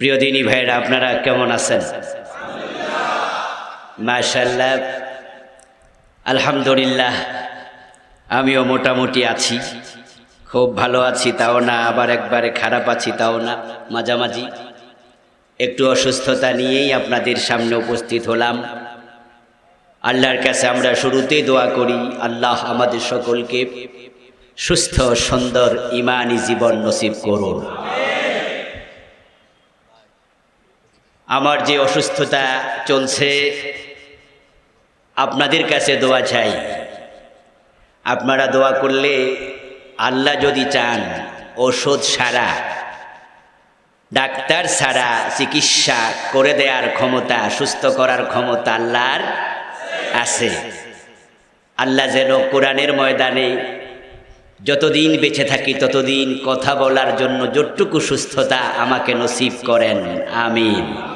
প্রিয় দিনী ভাইয়েরা, আপনারা কেমন আছেন? মাশাল্লাহ আলহামদুলিল্লাহ, আমিও মোটামুটি আছি। খুব ভালো আছি তাও না, আবার একবারে খারাপ আছি তাও না, মাঝামাঝি। একটু অসুস্থতা নিয়েই আপনাদের সামনে উপস্থিত হলাম। আল্লাহর কাছে আমরা শুরুতেই দোয়া করি, আল্লাহ আমাদের সকলকে সুস্থ, সুন্দর, ইমানি জীবন নসিব করুন। আমার যে অসুস্থতা চলছে, আপনাদের কাছে দোয়া চাই। আপনারা দোয়া করলে আল্লাহ যদি চান, ওষুধ সারা, ডাক্তার ছাড়া চিকিৎসা করে দেওয়ার ক্ষমতা, সুস্থ করার ক্ষমতা আল্লাহর আছে। আল্লাহ যেন কোরআনের ময়দানে যতদিন বেঁচে থাকি, ততদিন কথা বলার জন্য যতটুকু সুস্থতা আমাকে নসিব করেন। আমিন।